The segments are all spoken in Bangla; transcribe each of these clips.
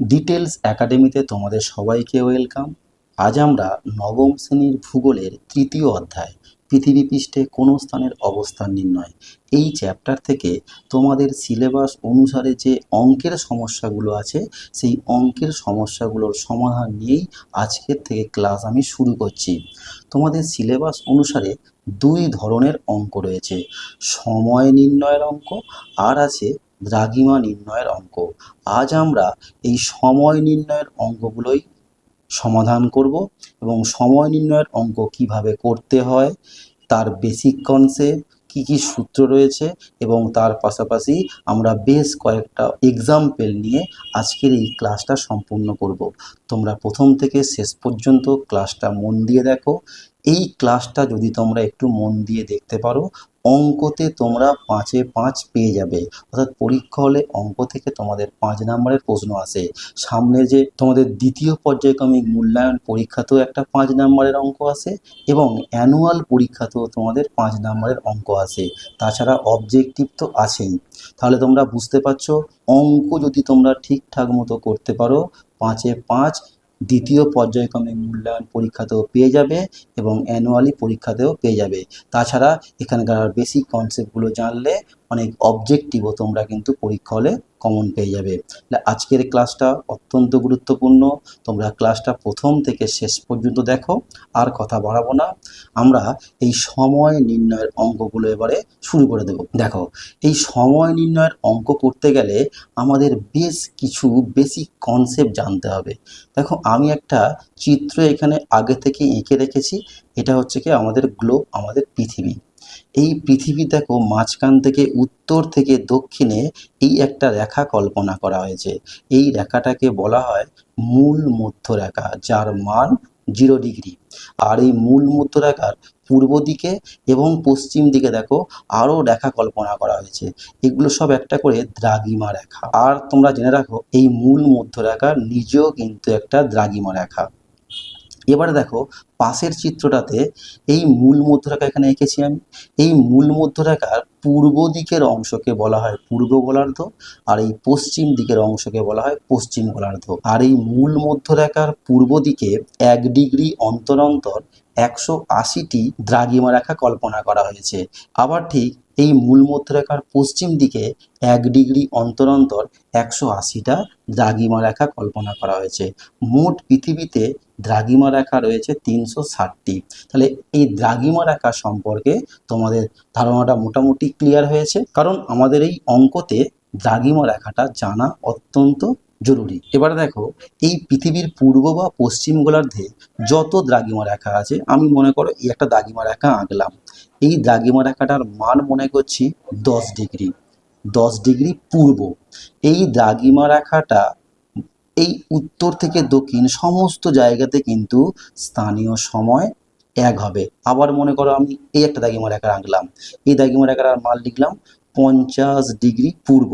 ডিটেলস একাডেমিতে তোমাদের সবাইকে ওয়েলকাম আজ আমরা নবম শ্রেণির ভূগোলের তৃতীয় অধ্যায়, পৃথিবী পৃষ্ঠে কোনো স্থানের অবস্থান নির্ণয়। এই চ্যাপ্টার থেকে তোমাদের সিলেবাস অনুসারে যে অঙ্কের সমস্যাগুলো আছে, সেই অঙ্কের সমস্যাগুলোর সমাধান নিয়েই আজকের থেকে ক্লাস আমি শুরু করছি। তোমাদের সিলেবাস অনুসারে দুই ধরনের অঙ্ক রয়েছে। সময় নির্ণয়ের অঙ্ক, আর আছে দ্রাঘিমা নির্ণয়ের অঙ্ক। আজ আমরা এই সময় নির্ণয়ের অঙ্কগুলোই সমাধান করব এবং সময় নির্ণয়ের অঙ্ক কীভাবে করতে হয়, তার বেসিক কনসেপ্ট কী কী সূত্র রয়েছে এবং তার পাশাপাশি আমরা বেশ কয়েকটা এক্সাম্পল নিয়ে আজকের এই ক্লাসটা সম্পূর্ণ করব। তোমরা প্রথম থেকে শেষ পর্যন্ত ক্লাসটা মন দিয়ে দেখো। এই ক্লাসটা যদি তোমরা একটু মন দিয়ে দেখতে পারো, অঙ্কতে তোমরা পাঁচে পাঁচ পেয়ে যাবে। অর্থাৎ পরীক্ষা হলে অঙ্ক থেকে তোমাদের পাঁচ নাম্বারের প্রশ্ন আসে। সামনে যে তোমাদের দ্বিতীয় পর্যায়ক্রমিক মূল্যায়ন পরীক্ষাতেও একটা পাঁচ নাম্বারের অঙ্ক আসে এবং অ্যানুয়াল পরীক্ষাতেও তোমাদের পাঁচ নাম্বারের অঙ্ক আসে। তাছাড়া অবজেক্টিভ তো আছেই। তাহলে তোমরা বুঝতে পারছ, অঙ্ক যদি তোমরা ঠিকঠাক মতো করতে পারো, পাঁচে পাঁচ দ্বিতীয় পর্যায়ক্রমে মূল্যায়ন পরীক্ষাতেও পেয়ে যাবে এবং অ্যানুয়ালি পরীক্ষাতেও পেয়ে যাবে। তাছাড়া এখানকার বেসিক কনসেপ্টগুলো জানলে অনেক অবজেক্টিভও তোমরা কিন্তু পরীক্ষা হলে কমন পেয়ে যাবে। আজকের ক্লাসটা অত্যন্ত গুরুত্বপূর্ণ। তোমরা ক্লাসটা প্রথম থেকে শেষ পর্যন্ত দেখো, আর কথা বাড়াবো না। আমরা এই সময় নির্ণয়ের অঙ্কগুলো এবারে শুরু করে দেব। দেখো, এই সময় নির্ণয়ের অঙ্ক করতে গেলে আমাদের বেশ কিছু বেসিক কনসেপ্ট জানতে হবে। দেখো, আমি একটা চিত্র এখানে আগে থেকে এঁকে রেখেছি। এটা হচ্ছে কি? আমাদের গ্লোব আমাদের পৃথিবী। এই পৃথিবী দেখো মাঝখান থেকে উত্তর থেকে দক্ষিণে এই একটা রেখা কল্পনা করা হয়েছে। এই রেখাটাকে বলা হয় মূল মধ্য রেখা যার মান জিরো ডিগ্রি আর এই মূল মধ্য রেখার পূর্ব দিকে এবং পশ্চিম দিকে দেখো আরও রেখা কল্পনা করা হয়েছে। এগুলো সব একটা করে দ্রাগিমা রেখা। আর তোমরা জেনে রাখো, এই মূল মধ্যরেখার নিজেও কিন্তু একটা দ্রাগিমা রেখা। এবারে দেখো, পাশের চিত্রটাতে এই মূল মধ্যরেখা এখানে এঁকেছি আমি। এই মূল মধ্যরেখার পূর্ব দিকের অংশকে বলা হয় পূর্ব গোলার্ধ আর এই পশ্চিম দিকের অংশকে বলা হয় পশ্চিম গোলার্ধ। আর এই মূল মধ্যরেখার পূর্ব দিকে এক ডিগ্রি অন্তর অন্তর একশো আশিটি দ্রাঘিমা রেখা কল্পনা করা হয়েছে। আবার ঠিক এই মূল মধ্যরেখার পশ্চিম দিকে এক ডিগ্রি অন্তর অন্তর একশো আশিটা দ্রাঘিমা রেখা কল্পনা করা হয়েছে। মোট পৃথিবীতে দ্রাঘিমা রেখা রয়েছে তিনশো ষাটটি। তাহলে এই দ্রাঘিমা রেখা সম্পর্কে তোমাদের ধারণাটা মোটামুটি ক্লিয়ার হয়েছে। কারণ আমাদের এই অঙ্কতে দ্রাঘিমা রেখাটা জানা অত্যন্ত জরুরি। এবার দেখো, এই পৃথিবীর পূর্ব বা পশ্চিম গোলার্ধে যত দ্রাঘিমা রেখা আছে, আমি মনে করো এই একটা দ্রাঘিমা রেখা আঁকলাম। এই দ্রাঘিমা রেখাটার মান মনে করছি দশ ডিগ্রি। দশ ডিগ্রি পূর্ব। এই দ্রাঘিমা রেখাটা এই উত্তর থেকে দক্ষিণ সমস্ত জায়গাতে কিন্তু স্থানীয় সময় এক হবে। আবার মনে করো আমি এই একটা দাগিমা রেখা আঁকলাম। এই দাগিমা রেখার মাল লিখলাম পঞ্চাশ ডিগ্রি পূর্ব।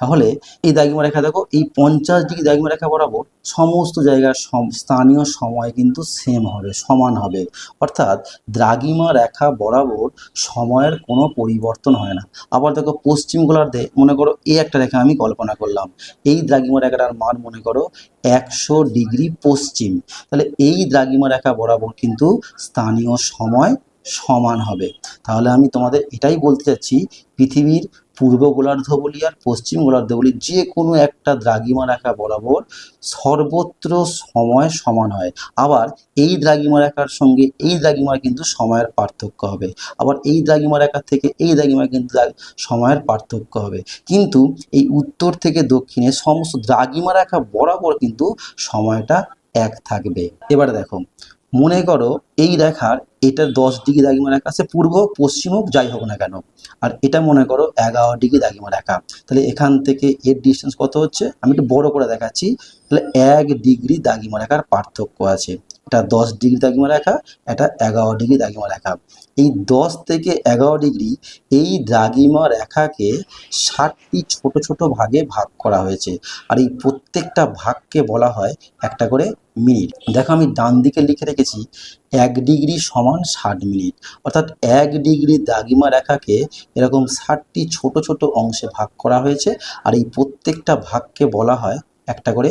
তাহলে এই দাগিমা রেখা দেখো, এই পঞ্চাশ ডিগ্রি দাগিমা রেখা বরাবর সমস্ত জায়গার স্থানীয় সময় কিন্তু সেম হবে, সমান হবে। অর্থাৎ দ্রাগিমা রেখা বরাবর সময়ের কোনো পরিবর্তন হয় না। আবার দেখো পশ্চিম গোলার্ধে, মনে করো এই একটা রেখা আমি কল্পনা করলাম। এই দ্রাগিমা রেখাটার মান মনে করো একশো ডিগ্রি পশ্চিম। তাহলে এই দ্রাগিমা রেখা বরাবর কিন্তু স্থানীয় সময় সমান হবে। তাহলে আমি তোমাদের এটাই বলতে চাচ্ছি, পৃথিবীর পূর্ব গোলার্ধ বলি আর পশ্চিম গোলার্ধ বলি, যে কোনো একটা দ্রাঘিমা রেখা বরাবর সর্বত্র সময় সমান হয়। আবার এই দ্রাঘিমা রেখার সঙ্গে এই দ্রাঘিমার কিন্তু সময়ের পার্থক্য হবে। আবার এই দ্রাঘিমা রেখার থেকে এই দ্রাঘিমা কিন্তু সময়ের পার্থক্য হবে। কিন্তু এই উত্তর থেকে দক্ষিণে সমস্ত দ্রাঘিমা রেখা বরাবর কিন্তু সময়টা এক থাকবে। এবার দেখো মনে করো এই রেখার এটা দশ ডিগ্রি দাগিমা রেখা, সে পূর্ব, পশ্চিম হোক, যাই হোক না কেন। আর এটা মনে করো এগারো ডিগ্রি দাগিমা রেখা। তাহলে এখান থেকে এর ডিস্টেন্স কত হচ্ছে? আমি একটু বড় করে দেখাচ্ছি। তাহলে এক ডিগ্রি দাগিমা রেখার পার্থক্য আছে। এটা দশ ডিগ্রি দাগিমা রেখা এটা এগারো ডিগ্রি দাগিমা রেখা। এই দশ থেকে এগারো ডিগ্রি এই দ্রাঘিমা রেখাকে ষাটটি ছোট ছোট ভাগে ভাগ করা হয়েছে। আর এই প্রত্যেকটা ভাগকে বলা হয় একটা করে মিনিট। দেখো আমি ডান দিকে লিখে রেখেছি, এক ডিগ্রি সমান ষাট মিনিট। অর্থাৎ এক ডিগ্রি দাগিমা রেখাকে এরকম ষাটটি ছোট ছোট অংশে ভাগ করা হয়েছে। আর এই প্রত্যেকটা ভাগকে বলা হয় একটা করে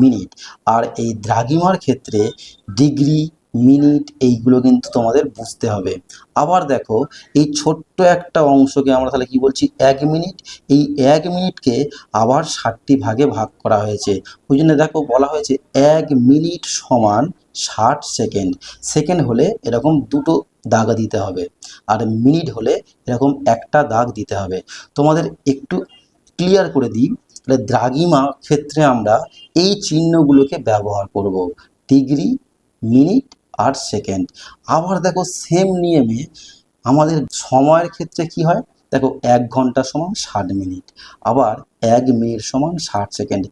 মিনিট আর এই দ্রাঘিমার ক্ষেত্রে ডিগ্রি মিনিট এইগুলো কিন্তু তোমাদের বুঝতে হবে। আবার দেখো, এই ছোট্ট একটা অংশকে আমরা তাহলে কি বলছি? এক মিনিট এই এক মিনিটকে আবার ষাটটি ভাগে ভাগ করা হয়েছে। ওই জন্য দেখো, বলা হয়েছে এক মিনিট সমান ষাট সেকেন্ড সেকেন্ড হলে এরকম দুটো দাগ দিতে হবে। আর মিনিট হলে এরকম একটা দাগ দিতে হবে। তোমাদের একটু ক্লিয়ার করে দিই। তাহলে দ্রাঘিমা ক্ষেত্রে আমরা এই চিহ্নগুলোকে ব্যবহার করব। ডিগ্রি, মিনিট আর সেকেন্ড। আবার দেখো সেম নিয়মে আমাদের সময়ের ক্ষেত্রে কি হয়? দেখো এক ঘণ্টা সমান ষাট মিনিট, আবার এক মিনিট সমান ষাট সেকেন্ড।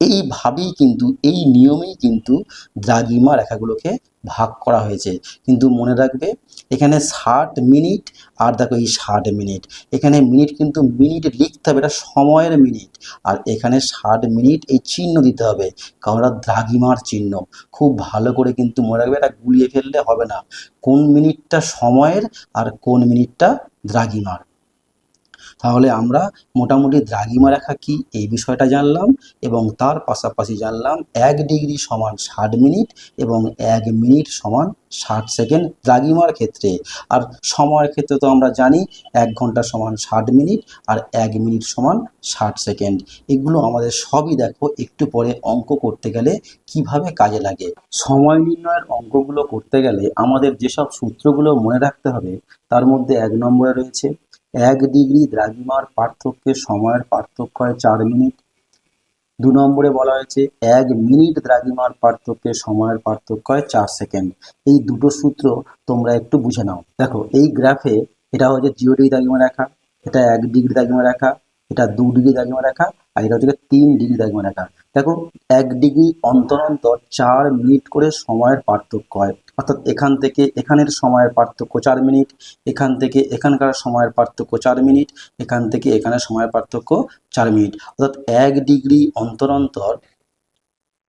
এইভাবেই কিন্তু, এই নিয়মেই কিন্তু দ্রাঘিমা রেখাগুলোকে ভাগ করা হয়েছে। কিন্তু মনে রাখবে, এখানে ষাট মিনিট আর দেখো এই ষাট মিনিট। এখানে মিনিট কিন্তু মিনিট লিখতে হবে, এটা সময়ের মিনিট। আর এখানে ষাট মিনিট এই চিহ্ন দিতে হবে, কারণ এটা দ্রাঘিমার চিহ্ন। খুব ভালো করে কিন্তু মনে রাখবে, এটা গুলিয়ে ফেললে হবে না। কোন মিনিটটা সময়ের আর কোন মিনিটটা দ্রাঘিমার। তাহলে আমরা মোটামুটি দ্রাঘিমা রেখা কি? এই বিষয়টা জানলাম এবং তার পাশাপাশি জানলাম এক ডিগ্রি সমান ষাট মিনিট এবং এক মিনিট সমান ষাট সেকেন্ড দ্রাঘিমার ক্ষেত্রে। আর সময়ের ক্ষেত্রে তো আমরা জানি এক ঘণ্টা সমান ষাট মিনিট আর এক মিনিট সমান ষাট সেকেন্ড। এগুলো আমাদের সবই দেখো একটু পরে অঙ্ক করতে গেলে কীভাবে কাজে লাগে। সময় নির্ণয়ের অঙ্কগুলো করতে গেলে আমাদের যেসব সূত্রগুলো মনে রাখতে হবে তার মধ্যে এক নম্বরে রয়েছে এক ডিগ্রি দ্রাঘিমার পার্থক্যে সময়ের পার্থক্য হয় চার মিনিট। দু নম্বরে বলা হয়েছে, এক মিনিট দ্রাঘিমার পার্থক্যে সময়ের পার্থক্য হয় চার সেকেন্ড। এই দুটো সূত্র তোমরা একটু বুঝে নাও। দেখো, এই গ্রাফে এটা হচ্ছে জিরো ডিগ্রি দ্রাঘিমা রেখা, এটা এক ডিগ্রি দ্রাঘিমা রেখা, এটা দু ডিগ্রি দ্রাঘিমা রেখা, আর এটা হচ্ছে তিন ডিগ্রি দ্রাঘিমা রেখা। দেখো, এক ডিগ্রি অন্তর অন্তর চার মিনিট করে সময়ের পার্থক্য হয়। অর্থাৎ এখান থেকে এখানের সময়ের পার্থক্য চার মিনিট, এখান থেকে এখানকার সময়ের পার্থক্য চার মিনিট, এখান থেকে এখানের সময়ের পার্থক্য চার মিনিট। অর্থাৎ এক ডিগ্রি অন্তর অন্তর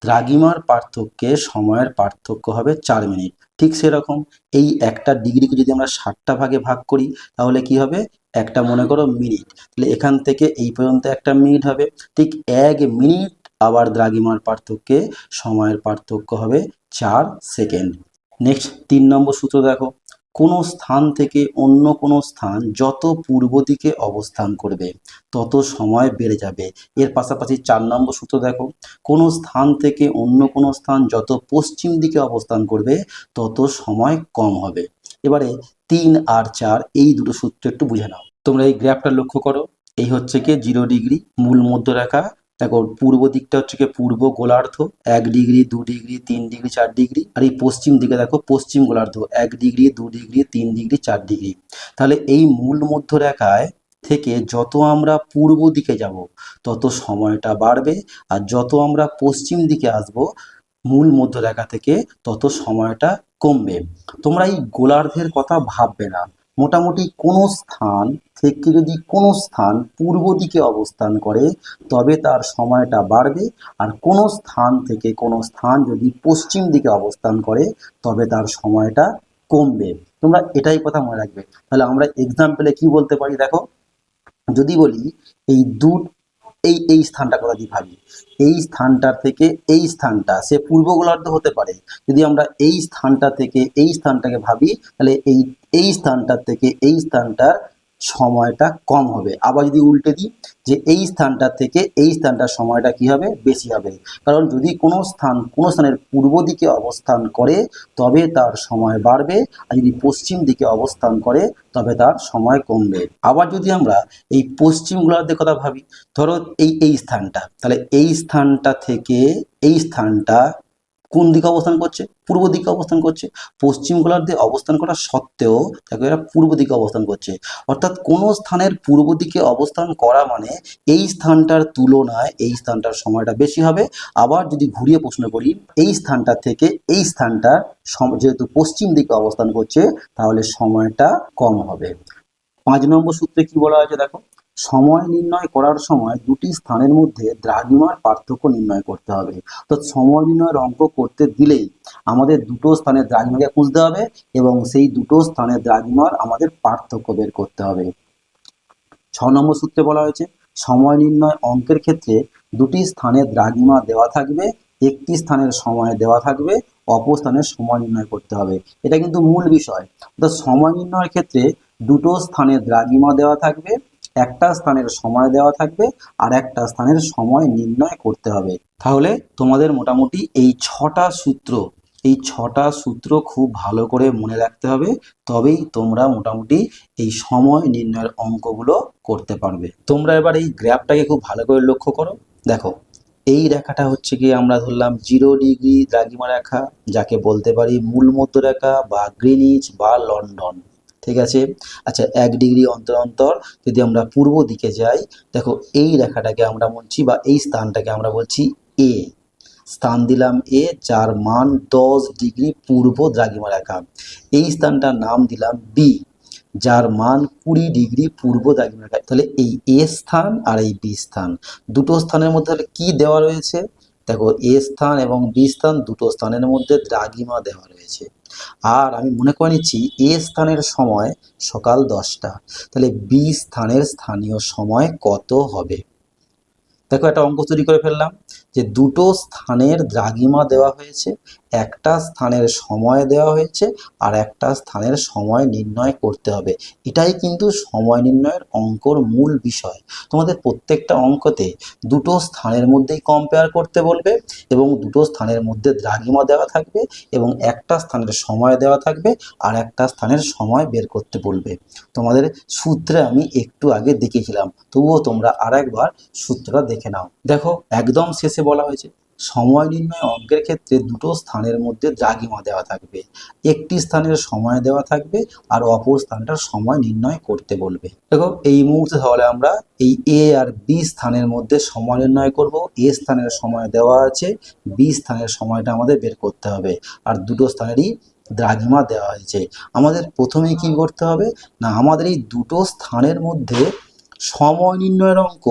দ্রাঘিমার পার্থক্যে সময়ের পার্থক্য হবে চার মিনিট। ঠিক সেরকম এই একটা ডিগ্রিকে যদি আমরা ষাটটা ভাগে ভাগ করি, তাহলে কি হবে? একটা মনে করো মিনিট। তাহলে এখান থেকে এই পর্যন্ত একটা মিনিট হবে। ঠিক এক মিনিট আবার দ্রাঘিমার পার্থক্যে সময়ের পার্থক্য হবে চার সেকেন্ড। নেক্সট, তিন নম্বর সূত্র দেখো। কোনো স্থান থেকে অন্য কোনো স্থান যত পূর্ব দিকে অবস্থান করবে, তত সময় বেড়ে যাবে। এর পাশাপাশি চার নম্বর সূত্র দেখো। কোনো স্থান থেকে অন্য কোনো স্থান যত পশ্চিম দিকে অবস্থান করবে, তত সময় কম হবে। এবারে তিন আর চার, এই দুটো সূত্র একটু বুঝে নাও। তোমরা এই গ্রাফটা লক্ষ্য করো। এই হচ্ছে কি, জিরো ডিগ্রি, মূল মধ্যরেখা দেখো, পূর্ব দিকটা হচ্ছে কি পূর্ব গোলার্ধ, এক ডিগ্রি, দু ডিগ্রি, তিন ডিগ্রি, চার ডিগ্রি, আর এই পশ্চিম দিকে দেখো, পশ্চিম গোলার্ধ, এক ডিগ্রি, দু ডিগ্রি, তিন ডিগ্রি, চার ডিগ্রি। তাহলে এই মূল মধ্যরেখায় থেকে যত আমরা পূর্ব দিকে যাব, তত সময়টা বাড়বে, আর যত আমরা পশ্চিম দিকে আসব, মূল মধ্যরেখা থেকে তত সময়টা কমবে। তোমরা এই গোলার্ধের কথা ভাববে না। মোটামুটি কোনো স্থান থেকে যদি কোনো স্থান পূর্ব দিকে অবস্থান করে, তবে তার সময়টা বাড়বে। আর কোনো স্থান থেকে কোনো স্থান যদি পশ্চিম দিকে অবস্থান করে, তবে তার সময়টা কমবে। তোমরা এটাই কথা মনে রাখবে। তাহলে আমরা এক্সাম্পলে কি বলতে পারি? দেখো, যদি বলি, এই দু এই এই স্থানটা কথা দিয়ে ভাবি। এই স্থানটার থেকে এই স্থানটা, সে পূর্ব গোলার্ধ হতে পারে। যদি আমরা এই স্থানটা থেকে এই স্থানটাকে ভাবি, তাহলে এই এই স্থানটার থেকে এই স্থানটার সময়টা কম হবে। আবার যদি উল্টে দিই যে এই স্থানটার থেকে এই স্থানটার সময়টা কি হবে? বেশি হবে। কারণ যদি কোনো স্থান, কোনো স্থানের পূর্ব দিকে অবস্থান করে, তবে তার সময় বাড়বে। আর যদি পশ্চিম দিকে অবস্থান করে, তবে তার সময় কমবে। আবার যদি আমরা এই পশ্চিম কথা ভাবি, ধরো এই এই স্থানটা, তাহলে এই স্থানটা থেকে এই স্থানটা কোন দিকে অবস্থান করছে? পূর্ব দিকে অবস্থান করছে। পশ্চিম গোলার্ধে অবস্থান করা সত্ত্বেও দেখো এরা পূর্ব দিকে অবস্থান করছে। অর্থাৎ কোনো স্থানের পূর্ব দিকে অবস্থান করা মানে এই স্থানটার তুলনায় এই স্থানটার সময়টা বেশি হবে। আবার যদি ঘুরিয়ে প্রশ্ন করি, এই স্থানটা থেকে এই স্থানটার সম- যেহেতু পশ্চিম দিকে অবস্থান করছে, তাহলে সময়টা কম হবে। পাঁচ নম্বর সূত্রে কি বলা হয়েছে দেখো? সময় নির্ণয় করার সময় দুটি স্থানের মধ্যে দ্রাঘিমার পার্থক্য নির্ণয় করতে হবে। তো সময় নির্ণয়ের অঙ্ক করতে দিলেই আমাদের দুটো স্থানের দ্রাঘিমাকে খুঁজতে হবে এবং সেই দুটো স্থানের দ্রাঘিমার আমাদের পার্থক্য বের করতে হবে। ছ নম্বর সূত্রে বলা হয়েছে, সময় নির্ণয় অঙ্কের ক্ষেত্রে দুটি স্থানের দ্রাঘিমা দেওয়া থাকবে, একটি স্থানের সময় দেওয়া থাকবে, অপর স্থানের সময় নির্ণয় করতে হবে। এটা কিন্তু মূল বিষয়। অর্থাৎ সময় নির্ণয়ের ক্ষেত্রে দুটো স্থানের দ্রাঘিমা দেওয়া থাকবে একটা স্থানের সময় দেওয়া থাকবে আর একটা স্থানের সময় নির্ণয় করতে হবে। তাহলে তোমাদের মোটামুটি এই ছটা সূত্র, এই ছটা সূত্র খুব ভালো করে মনে রাখতে হবে, তবেই তোমরা মোটামুটি এই সময় নির্ণয়ের অঙ্কগুলো করতে পারবে। তোমরা এবার এই গ্র্যাফটাকে খুব ভালো করে লক্ষ্য করো। দেখো, এই রেখাটা হচ্ছে কি আমরা ধরলাম জিরো ডিগ্রি দ্রাঘিমা রেখা যাকে বলতে পারি মূল মধ্য রেখা বা গ্রিনিচ বা লন্ডন। ঠিক আছে? আচ্ছা এক ডিগ্রি অন্তর অন্তর যদি আমরা পূর্ব দিকে যাই, দেখো এই রেখাটাকে আমরা বলছি বা এই স্থানটাকে আমরা বলছি এ স্থান দিলাম এ যার মান দশ ডিগ্রি পূর্ব দ্রাঘিমা রেখা। এই স্থানটার নাম দিলাম বি যার মান কুড়ি ডিগ্রি পূর্ব দ্রাঘিমা রেখা। তাহলে এই এ স্থান আর এই বি স্থান। দুটো স্থানের মধ্যে তাহলে কি দেওয়া রয়েছে? দেখো এ স্থান এবং বি স্থান দুটো স্থানের মধ্যে দ্রাঘিমা দেওয়া রয়েছে। আর আমি মনে করে নিচ্ছি এ স্থানের সময় সকাল দশটা। তাহলে বি স্থানের স্থানীয় সময় কত হবে? দেখো একটা অঙ্ক তৈরি করে ফেললাম যে দুটো স্থানের দ্রাঘিমা দেওয়া হয়েছে একটা স্থানের সময় দেওয়া হয়েছে আর একটা স্থানের সময় নির্ণয় করতে হবে। এটাই কিন্তু সময় নির্ণয়ের অঙ্কর মূল বিষয়। তোমাদের প্রত্যেকটা অঙ্কতে দুটো স্থানের মধ্যেই কম্পেয়ার করতে বলবে এবং দুটো স্থানের মধ্যে দ্রাঘিমা দেওয়া থাকবে এবং একটা স্থানের সময় দেওয়া থাকবে আর একটা স্থানের সময় বের করতে বলবে। তোমাদের সূত্রে আমি একটু আগে দেখেছিলাম, তবুও তোমরা আরেকবার সূত্রটা দেখে নাও। দেখো, একদম শেষে বলা হয়েছে। সময় নির্ণয় অঙ্কের ক্ষেত্রে দুটো স্থানের মধ্যে দ্রাঘিমা দেওয়া থাকবে। একটি স্থানের সময় দেওয়া থাকবে আর অপর স্থানটার সময় নির্ণয় করতে বলবে। দেখো, এই মুহূর্তে তাহলে আমরা এই এ আর বি স্থানের মধ্যে সময় নির্ণয় করব। এ স্থানের সময় দেওয়া আছে বি স্থানের সময়টা আমাদের বের করতে হবে। আর দুটো স্থানেরই দ্রাঘিমা দেওয়া হয়েছে। আমাদের প্রথমে কি করতে হবে? না, আমাদের এই দুটো স্থানের মধ্যে সময় নির্ণয়ের অঙ্ক।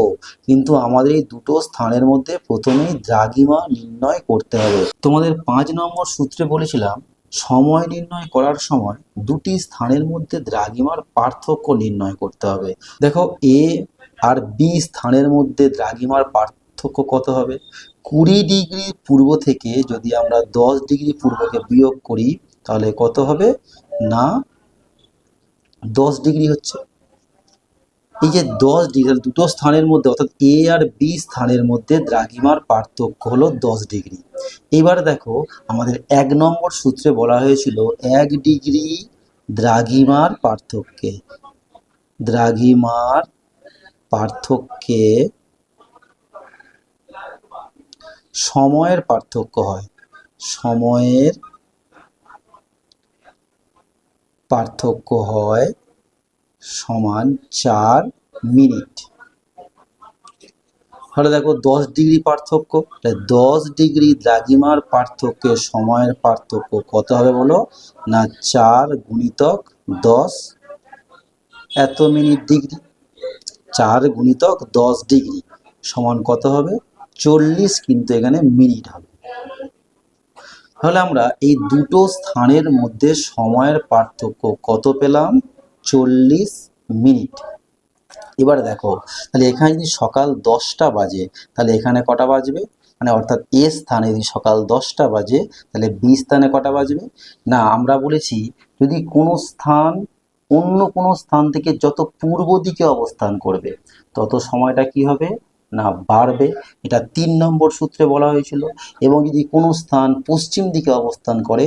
কিন্তু আমাদের এই দুটো স্থানের মধ্যে প্রথমেই দ্রাঘিমা নির্ণয় করতে হবে। তোমাদের পাঁচ নম্বর সূত্রে বলেছিলাম, সময় নির্ণয় করার সময় দুটি স্থানের মধ্যে দ্রাঘিমার পার্থক্য নির্ণয় করতে হবে। দেখো, এ আর বি স্থানের মধ্যে দ্রাঘিমার পার্থক্য কত হবে? কুড়ি ডিগ্রি পূর্ব থেকে যদি আমরা দশ ডিগ্রি পূর্বকে বিয়োগ করি, তাহলে কত হবে? না, দশ ডিগ্রি হচ্ছে এই যে দশ ডিগ্রি দুটো স্থানের মধ্যে, অর্থাৎ এ আর বি স্থানের মধ্যে দ্রাঘিমার পার্থক্য হলো দশ ডিগ্রি এবার দেখো, আমাদের এক নম্বর সূত্রে বলা হয়েছিল এক ডিগ্রি দ্রাঘিমার পার্থক্যে। দ্রাঘিমার পার্থক্যে সময়ের পার্থক্য হয়। সময়ের পার্থক্য হয় সমান চার মিনিট। তাহলে দেখো দশ ডিগ্রি পার্থক্য দশ ডিগ্রি দ্রাঘিমার পার্থক্যে সময়ের পার্থক্য কত হবে বলো? না, চার গুণিতক দশ। এত মিনিট ডিগ্রি, চার গুণিতক দশ ডিগ্রি সমান কত হবে? চল্লিশ কিন্তু এখানে মিনিট হবে। তাহলে আমরা এই দুটো স্থানের মধ্যে সময়ের পার্থক্য কত পেলাম? চল্লিশ মিনিট। এবার দেখো, তাহলে এখানে যদি সকাল দশটা বাজে, তাহলে এখানে কটা বাজবে? মানে অর্থাৎ এ স্থানে যদি সকাল দশটা বাজে, তাহলে বি স্থানে কটা বাজবে? না, আমরা বলেছি যদি কোনো স্থান অন্য কোনো স্থান থেকে যত পূর্ব দিকে অবস্থান করবে, তত সময়টা কি হবে? না, বাড়বে। এটা তিন নম্বর সূত্রে বলা হয়েছিল। এবং যদি কোনো স্থান পশ্চিম দিকে অবস্থান করে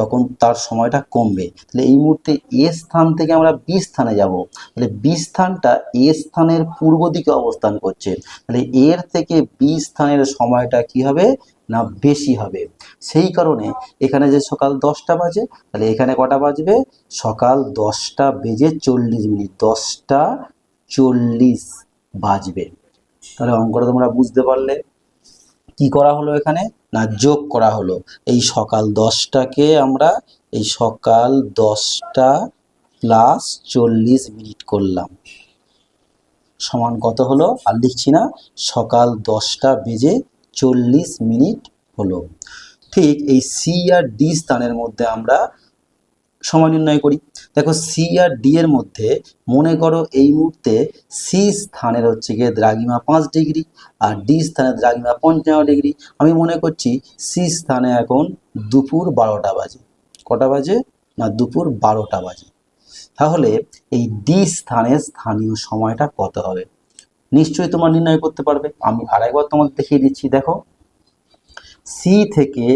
তখন তার সময়টা কমবে। তাহলে এই মুহূর্তে এ স্থান থেকে আমরা বি স্থানে যাব। তাহলে বি স্থানটা এ স্থানের পূর্ব দিকে অবস্থান করছে। তাহলে এর থেকে বি স্থানের সময়টা কি হবে না বেশি হবে? সেই কারণে এখানে যে সকাল দশটা বাজে, তাহলে এখানে কটা বাজবে? সকাল দশটা বেজে চল্লিশ মিনিট, দশটা চল্লিশ বাজবে। তাহলে অঙ্কটা তোমরা বুঝতে পারলে। কি করা হলো এখানে? না, যোগ করা হলো। এই সকাল দশটাকে আমরা এই সকাল দশটা প্লাস চল্লিশ মিনিট করলাম। সমান কত হলো? আর লিখছি না। সকাল দশটা বেজে চল্লিশ মিনিট হলো। ঠিক এই সি আর ডি স্থানের মধ্যে আমরা সময় নির্ণয় করি। দেখো সি আর ডি এর মধ্যে মনে করো এই মুহূর্তে সি স্থানের হচ্ছে গিয়ে দ্রাঘিমা পাঁচ ডিগ্রি আর ডি স্থানের দ্রাঘিমা পঞ্চান্ন ডিগ্রি। আমি মনে করছি সি স্থানে এখন দুপুর বারোটা বাজে। কটা বাজে? না, দুপুর বারোটা বাজে। তাহলে এই ডি স্থানের স্থানীয় সময়টা কত হবে? নিশ্চয়ই তোমার নির্ণয় করতে পারবে। আমি আরেকবার তোমাকে দেখিয়ে দিচ্ছি। দেখো সি থেকে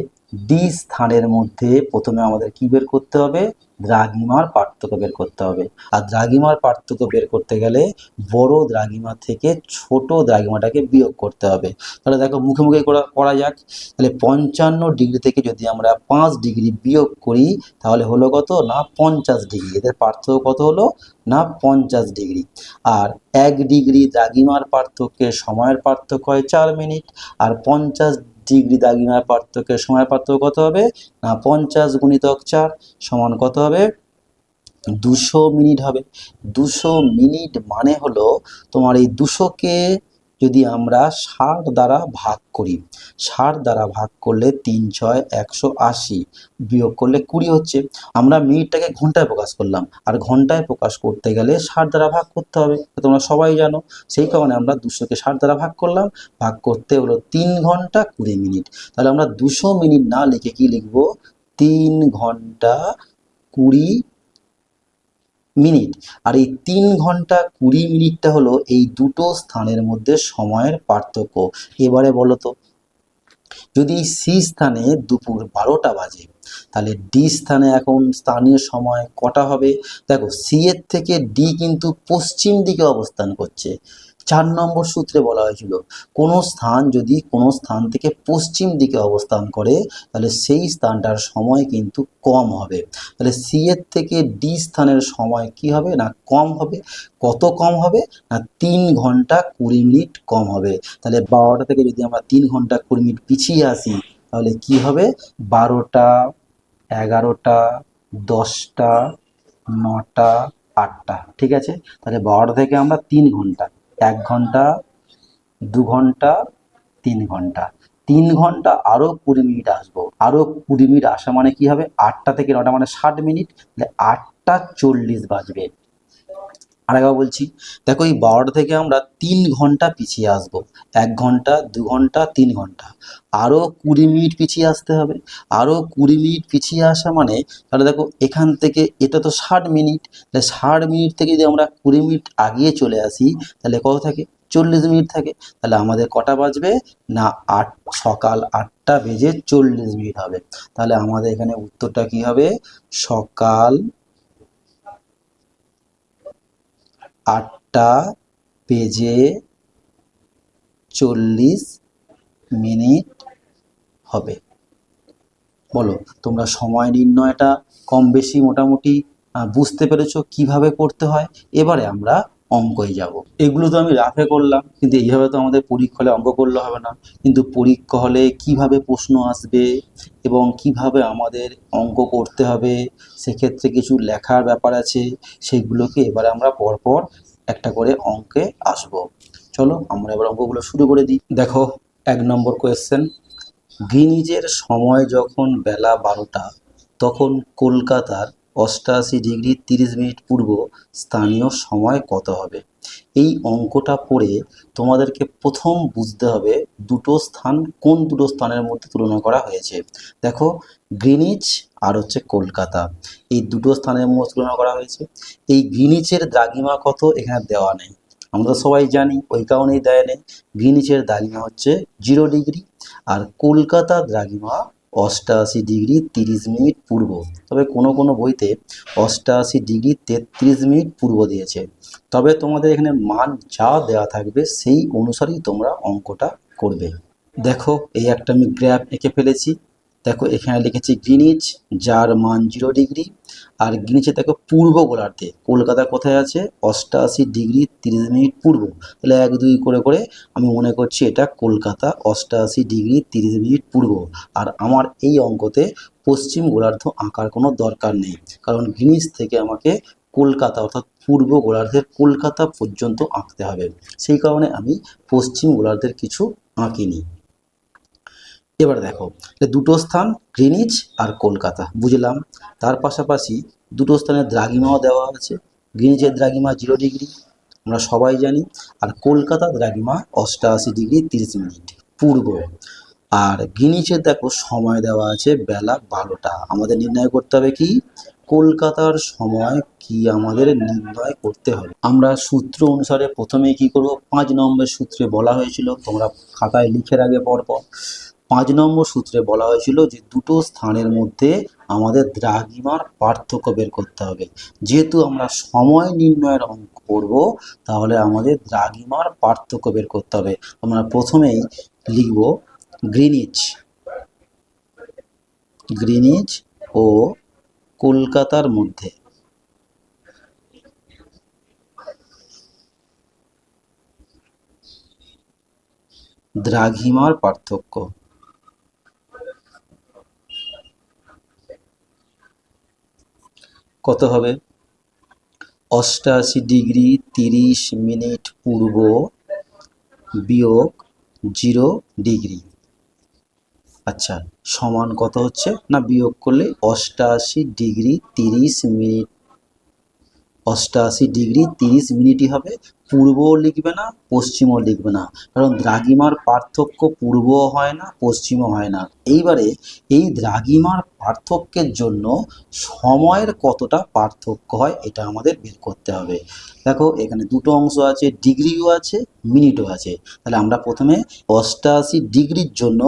ডি স্থানের মধ্যে প্রথমে আমাদের কি বের করতে হবে? দ্রাঘিমার পার্থক্য বের করতে হবে। আর দ্রাঘিমার পার্থক্য বের করতে গেলে বড় দ্রাঘিমা থেকে ছোট দ্রাঘিমাটাকে বিয়োগ করতে হবে। তাহলে দেখো মুখে মুখে করা যাক। তাহলে পঞ্চান্ন ডিগ্রি থেকে যদি আমরা পাঁচ ডিগ্রি বিয়োগ করি, তাহলে হলো কত? না, পঞ্চাশ ডিগ্রি। এদের পার্থক্য কত হলো? না, পঞ্চাশ ডিগ্রি। আর এক ডিগ্রি দ্রাঘিমার পার্থক্যের সময়ের পার্থক্য হয় চার মিনিট। আর পঞ্চাশ ডিগ্রি দাগিমার পার্থক্যের সময় পার্থক্য কত হবে? না, পঞ্চাশ গুণিতক চার সমান কত হবে? দুশো মিনিট হবে। দুশো মিনিট মানে হলো তোমার এই দুশোকে যদি আমরা ষাট দ্বারা ভাগ করি, ষাট দ্বারা ভাগ করলে তিন ছয় একশো আশি বিয়োগ করলে কুড়ি হচ্ছে। আমরা মিনিটটাকে ঘন্টায় প্রকাশ করলাম। আর ঘন্টায় প্রকাশ করতে গেলে ষাট দ্বারা ভাগ করতে হবে। তোমরা সবাই জানো, সেই কারণে আমরা দুশোকে ষাট দ্বারা ভাগ করলাম। ভাগ করতে হলো তিন ঘণ্টা কুড়ি মিনিট। তাহলে আমরা দুশো মিনিট না লিখে কি লিখব? তিন ঘণ্টা কুড়ি মিনিট। আর এই তিন ঘণ্টা কুড়ি মিনিটটা হলো এই দুটো স্থানের মধ্যে সময়ের পার্থক্য। এবারে বলো তো, যদি সি স্থানে দুপুর বারোটা বাজে, তাহলে ডি স্থানে এখন স্থানীয় সময় কটা হবে? দেখো, সি এর থেকে ডি কিন্তু পশ্চিম দিকে অবস্থান করছে। চার নম্বর সূত্রে বলা হয়েছিল, কোনো স্থান যদি কোনো স্থান থেকে পশ্চিম দিকে অবস্থান করে, তাহলে সেই স্থানটার সময় কিন্তু কম হবে। তাহলে সি এর থেকে ডি স্থানের সময় কি হবে না কম হবে? কত কম হবে? না তিন ঘণ্টা কুড়ি মিনিট কম হবে। তাহলে বারোটা থেকে যদি আমরা তিন ঘণ্টা কুড়ি মিনিট পিছিয়ে আসি, তাহলে কি হবে? বারোটা, এগারোটা, দশটা, নটা, আটটা, ঠিক আছে? তাহলে বারোটা থেকে আমরা তিন ঘণ্টা এক ঘণ্টা, দু ঘণ্টা, তিন ঘণ্টা। তিন ঘণ্টা আরও কুড়ি মিনিট আসব। আরও কুড়ি মিনিট আসা মানে কি হবে? আটটা থেকে নটা মানে ষাট মিনিট। তাহলে আটটা চল্লিশ বাজবে। আরেকবার বলছি, দেখো এই বারোটা থেকে আমরা তিন ঘণ্টা পিছিয়ে আসব। এক ঘণ্টা, দু ঘণ্টা, তিন ঘণ্টা। আরও কুড়ি মিনিট পিছিয়ে আসতে হবে। আরও কুড়ি মিনিট পিছিয়ে আসা মানে তাহলে দেখো এখান থেকে এটা তো ষাট মিনিট। তাহলে ষাট মিনিট থেকে যদি আমরা কুড়ি মিনিট আগিয়ে চলে আসি, তাহলে কত থাকে? চল্লিশ মিনিট থাকে। তাহলে আমাদের কটা বাজবে? না, আট, সকাল আটটা বেজে চল্লিশ মিনিট হবে। তাহলে আমাদের এখানে উত্তরটা কি হবে? সকাল আটটা বেজে চল্লিশ মিনিট হবে। বলো, তোমরা সময় নির্ণয়টা কম বেশি মোটামুটি বুঝতে পেরেছ কীভাবে করতে হয়? এবারে আমরা অঙ্কয়ে যাব। এগুলো তো আমি রাফে করলাম, কিন্তু এইভাবে তো আমাদের পরীক্ষা হলে অঙ্ক করলে হবে না। কিন্তু পরীক্ষা হলে কীভাবে প্রশ্ন আসবে এবং কীভাবে আমাদের অঙ্ক করতে হবে, সেক্ষেত্রে কিছু লেখার ব্যাপার আছে, সেগুলোকে এবারে আমরা পরপর একটা করে অঙ্কে আসব। চলো, আমরা এবার অঙ্কগুলো শুরু করে দিই। দেখো, এক নম্বর কোয়েশ্চেন গ্রিনিজের সময় যখন বেলা বারোটা, তখন কলকাতার অষ্টাশি ডিগ্রি তিরিশ মিনিট পূর্ব স্থানীয় সময় কত হবে? এই অঙ্কটা পড়ে তোমাদেরকে প্রথম বুঝতে হবে দুটো স্থান কোন দুটো স্থানের মধ্যে তুলনা করা হয়েছে। দেখো, গ্রিনিচ আর হচ্ছে কলকাতা। এই দুটো স্থানের মধ্যে তুলনা করা হয়েছে। এই গ্রিনিচের দ্রাঘিমা কত? এখানে দেওয়া নেই। আমরা সবাই জানি, ওই কারণেই দেয় নেই। গ্রিনিচের দ্রাঘিমা হচ্ছে জিরো ডিগ্রি আর কলকাতা দ্রাঘিমা অষ্টাশি ডিগ্রি তিরিশ মিনিট পূর্ব। তবে কোনো কোনো বইতে অষ্টাশি ডিগ্রি তেত্রিশ মিনিট পূর্ব দিয়েছে। তবে তোমাদের এখানে মান যা দেওয়া থাকবে সেই অনুসারেই তোমরা অঙ্কটা করবে। দেখো, এই একটা আমি গ্র্যাফ এঁকে ফেলেছি। দেখো এখানে লিখেছি গ্রিনিচ, যার মান জিরো ডিগ্রি আর গ্রিনিচে দেখো পূর্ব গোলার্ধে কলকাতা কোথায় আছে? অষ্টাশি ডিগ্রি তিরিশ মিনিট পূর্ব। তাহলে এক, দুই করে করে আমি মনে করছি এটা কলকাতা অষ্টাশি ডিগ্রি তিরিশ মিনিট পূর্ব। আর আমার এই অঙ্কতে পশ্চিম গোলার্ধ আঁকার কোনো দরকার নেই। কারণ গ্রিনিচ থেকে আমাকে কলকাতা অর্থাৎ পূর্ব গোলার্ধের কলকাতা পর্যন্ত আঁকতে হবে। সেই কারণে আমি পশ্চিম গোলার্ধের কিছু আঁকিনি। এবার দেখো দুটো স্থান, গ্রিনিচ আর কলকাতা, বুঝলাম? তার পাশাপাশি দুটো স্থানের দ্রাঘিমাও দেওয়া আছে। গ্রিনিচের দ্রাঘিমা জিরো ডিগ্রি, আমরা সবাই জানি, আর কলকাতার দ্রাঘিমা অষ্টআশি ডিগ্রি তিরিশ মিনিট, পূর্ব। আর গ্রিনিচের দেখো, সময় দেওয়া আছে বেলা বারোটা। আমাদের নির্ণয় করতে হবে কি? কলকাতার সময় কি আমাদের নির্ণয় করতে হবে? আমরা সূত্র অনুসারে প্রথমে কি করব? পাঁচ নম্বর সূত্রে বলা হয়েছিল, তোমরা খাতায় লিখে রাখবে পরপর। পাঁচ নম্বর সূত্রে বলা হয়েছিল যে দুটো স্থানের মধ্যে আমাদের দ্রাঘিমার পার্থক্য বের করতে হবে। যেহেতু আমরা সময় নির্ণয়ের অঙ্ক করব, তাহলে আমাদের দ্রাঘিমার পার্থক্য বের করতে হবে। আমরা প্রথমেই লিখব গ্রিনিচ গ্রিনিচ ও কলকাতার মধ্যে। দ্রাঘিমার পার্থক্য। কত হবে? অষ্টাশি ডিগ্রি তিরিশ মিনিট পূর্ব বিয়োগ জিরো ডিগ্রি। আচ্ছা সমান কত হচ্ছে? না, বিয়োগ করলে অষ্টাশি ডিগ্রি তিরিশ মিনিট, অষ্টাশি ডিগ্রি তিরিশ মিনিটই হবে। পূর্বও লিখবে না, পশ্চিমও লিখবে না। কারণ দ্রাঘিমার পার্থক্য পূর্বও হয় না, পশ্চিমও হয় না। এইবারে এই দ্রাঘিমার পার্থক্যের জন্য সময়ের কতটা পার্থক্য হয় এটা আমাদের বের করতে হবে। দেখো, এখানে দুটো অংশ আছে, ডিগ্রিও আছে, মিনিটও আছে। তাহলে আমরা প্রথমে অষ্টাশি ডিগ্রির জন্য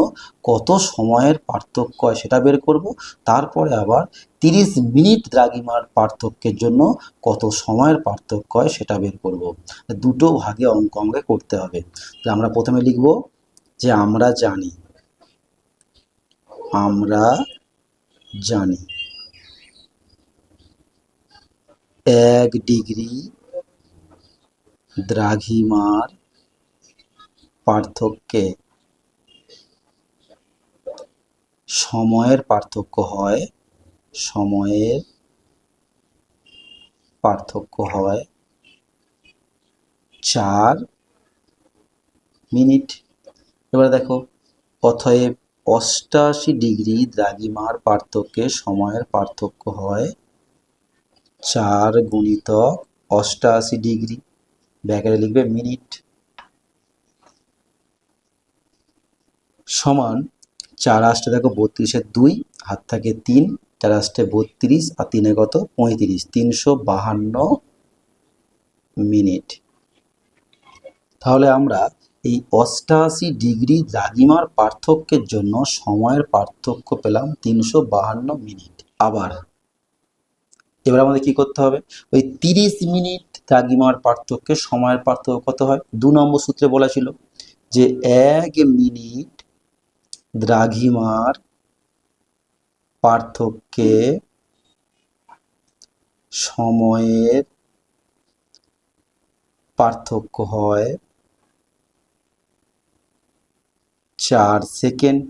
কত সময়ের পার্থক্য হয় সেটা বের করব। তারপরে আবার তিরিশ মিনিট দ্রাঘিমার পার্থক্যের জন্য কত সময়ের পার্থক্য হয় সেটা বের করব। দুটো ভাগে অঙ্ক আমাকে করতে হবে। তাহলে আমরা প্রথমে লিখব যে আমরা জানি, আমরা জানি। এক ডিগ্রি দ্রাঘিমার পার্থক্যে সময়ের পার্থক্য হয়, সময়ের পার্থক্য হয় চার মিনিট। এবার দেখো অথয়েব অষ্টাশি ডিগ্রি দ্রাঘিমার পার্থক্যে সময়ের পার্থক্য হয় চার গুণিতক অষ্টাশি ডিগ্রি। ব্যাকেটে লিখবে মিনিট। সমান চার আসতে দেখো বত্রিশের দুই, হাত থাকে তিন, চার আসতে বত্রিশ, আর তিনে কত? পঁয়ত্রিশ, তিনশো বাহান্ন মিনিট। তাহলে আমরা এই অষ্টাশি ডিগ্রি দ্রাঘিমার পার্থক্যের জন্য সময়ের পার্থক্য পেলাম তিনশো বাহান্ন মিনিট। আবার, এবার আমাদের কি করতে হবে? ওই তিরিশ মিনিট দ্রাঘিমার পার্থক্যে সময়ের পার্থক্য কত হয়? দু নম্বর সূত্রে বলা ছিল যে এক মিনিট দ্রাঘিমার পার্থক্যে সময়ের পার্থক্য হয় চার সেকেন্ড,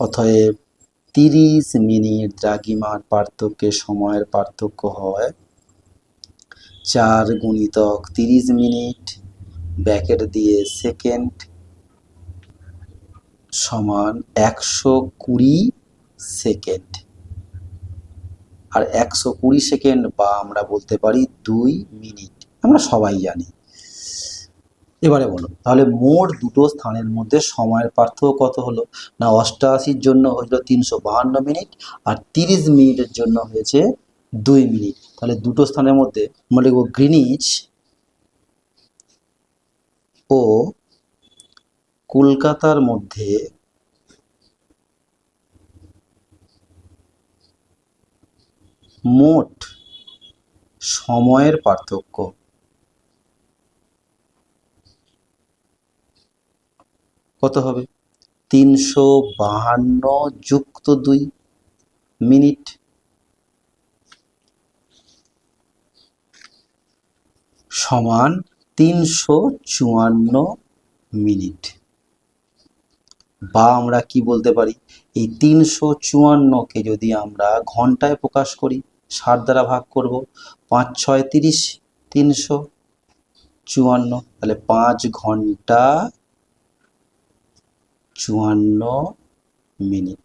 অতএব তিরিশ মিনিট দ্রাঘিমার পার্থক্যে সময়ের পার্থক্য হয় চার গুণিতক তিরিশ মিনিট ব্যাকেট দিয়ে সেকেন্ড সমান একশো কুড়ি সেকেন্ড। আর একশো কুড়ি সেকেন্ড বা আমরা বলতে পারি দুই মিনিট। আমরা সবাই জানি। এবারে বলো। তাহলে মোট দুটো স্থানের মধ্যে সময়ের পার্থক্য কত হলো? না অষ্টআশির জন্য হলো তিনশো বাহান্ন মিনিট আর তিরিশ মিনিটের জন্য হয়েছে দুই মিনিট। তাহলে দুটো স্থানের মধ্যে আমরা লিখব গ্রিনিচ ও কলকাতার মধ্যে মোট সময়ের পার্থক্য। কত হবে? তিনশো বাহান্ন যুক্ত দুই মিনিট। সমান তিনশো চুয়ান্ন মিনিট। বা আমরা কি বলতে পারি? এই তিনশো চুয়ান্নকে যদি আমরা ঘন্টায় প্রকাশ করি, ষাট দ্বারা ভাগ করব, পাঁচ ছয় তিরিশ, তিনশো চুয়ান্ন। তাহলে পাঁচ ঘণ্টা চুয়ান্ন মিনিট।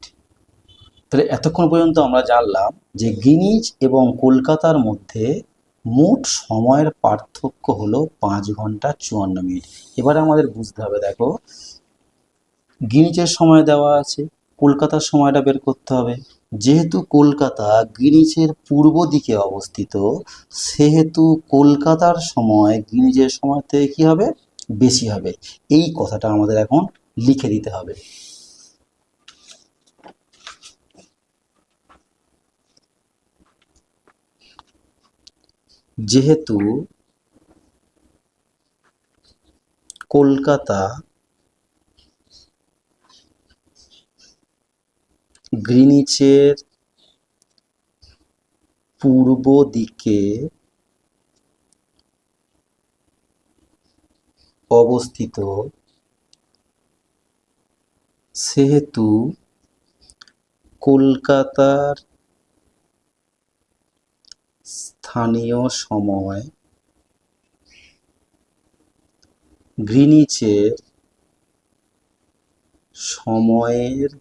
তাহলে এতক্ষণ পর্যন্ত আমরা জানলাম যে গ্রিনিচ এবং কলকাতার মধ্যে মোট সময়ের পার্থক্য হলো পাঁচ ঘণ্টা চুয়ান্ন মিনিট। এবারে আমাদের বুঝতে হবে, দেখো, গ্রিনিচের সময় দেওয়া আছে, কলকাতার সময়টা বের করতে হবে। যেহেতু কলকাতা গ্রিনিচের পূর্ব দিকে অবস্থিত, সেহেতু কলকাতার সময় গ্রিনিচের সময় থেকে কী হবে? বেশি হবে। এই কথাটা আমাদের এখন লিখে দিতে হবে। যেহেতু কলকাতা গ্রিনিচের পূর্ব দিকে অবস্থিত সেহেতু কলকাতার স্থানীয় সময় গ্রিনিচের সময়ের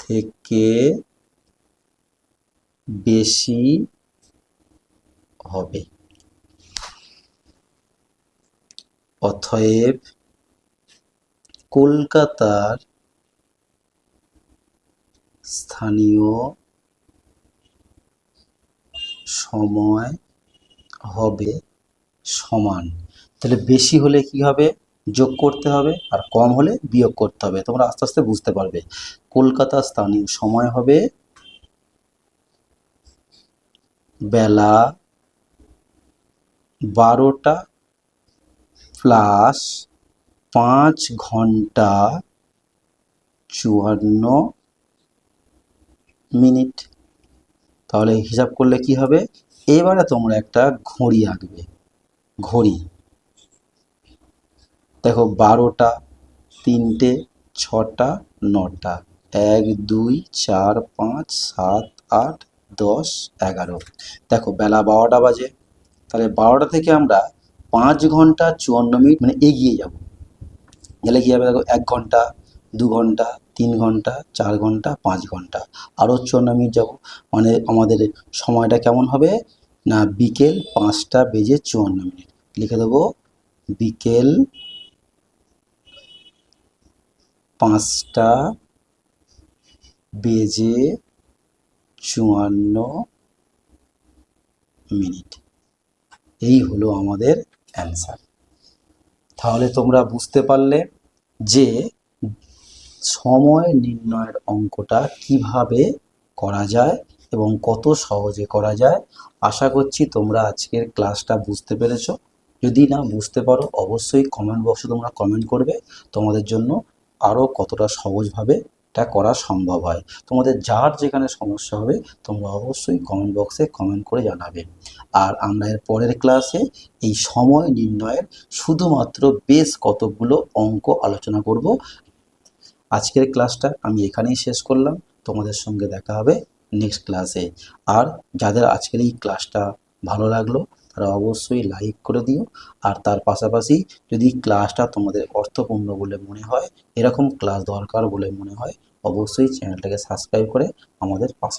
থেকে বেশি হবে। অতএব কলকাতার স্থানীয় সময় হবে সমান। তাহলে বেশি হলে কি হবে? যোগ করতে হবে আর কম হলে বিয়োগ করতে হবে। তোমরা আস্তে আস্তে বুঝতে পারবে। কলকাতার স্থানীয় সময় হবে বেলা বারোটা প্লাস পাঁচ ঘণ্টা চুয়ান্ন মিনিট। তাহলে হিসাব করলে কি হবে? এবারে তোমরা একটা ঘড়ি আঁকবে। ঘড়ি। দেখো, বারোটা, তিনটে, ছটা, নটা। এক, দুই, চার, পাঁচ, সাত, আট, দশ, এগারো। দেখো, বেলা বারোটা বাজে। তাহলে বারোটা থেকে আমরা পাঁচ ঘণ্টা চুয়ান্ন মিনিট মানে এগিয়ে যাব। গেলে কী হবে দেখো, এক ঘণ্টা, দু ঘণ্টা, তিন ঘণ্টা, চার ঘণ্টা, পাঁচ ঘণ্টা। আরও চুয়ান্ন মিনিট যাব মানে আমাদের সময়টা কেমন হবে? না, বিকেল পাঁচটা বেজে চুয়ান্ন মিনিট। লিখে দেবো, বিকেল পাঁচটা বেজে চুয়ান্ন মিনিট। এই হলো আমাদের অ্যান্সার তাহলে তোমরা বুঝতে পারলে যে সময় নির্ণয়ের অঙ্কটা কীভাবে করা যায় এবং কত সহজে করা যায়। আশা করছি তোমরা আজকের ক্লাসটা বুঝতে পেরেছ। যদি না বুঝতে পারো, অবশ্যই কমেন্ট বক্সে তোমরা কমেন্ট করবে। তোমাদের জন্য আরও কতটা সহজভাবে এটা করা সম্ভব হয়। তোমাদের যার যেখানে সমস্যা হবে, তোমরা অবশ্যই কমেন্ট বক্সে কমেন্ট করে জানাবে। আর আমরা এর পরের ক্লাসে এই সময় নির্ণয়ের শুধুমাত্র বেশ কতগুলো অঙ্ক আলোচনা করব। আজকের ক্লাসটা আমি এখানেই শেষ করলাম। তোমাদের সঙ্গে দেখা হবে নেক্সট ক্লাসে আর যাদের আজকের এই ক্লাসটা ভালো লাগল তারা অবশ্যই লাইক করে দিও। আর তার পাশাপাশি যদি ক্লাসটা তোমাদের অর্থপূর্ণ বলে মনে হয়, এরকম ক্লাস দরকার বলে মনে হয়, অবশ্যই চ্যানেলটাকে সাবস্ক্রাইব করে আমাদের পাশে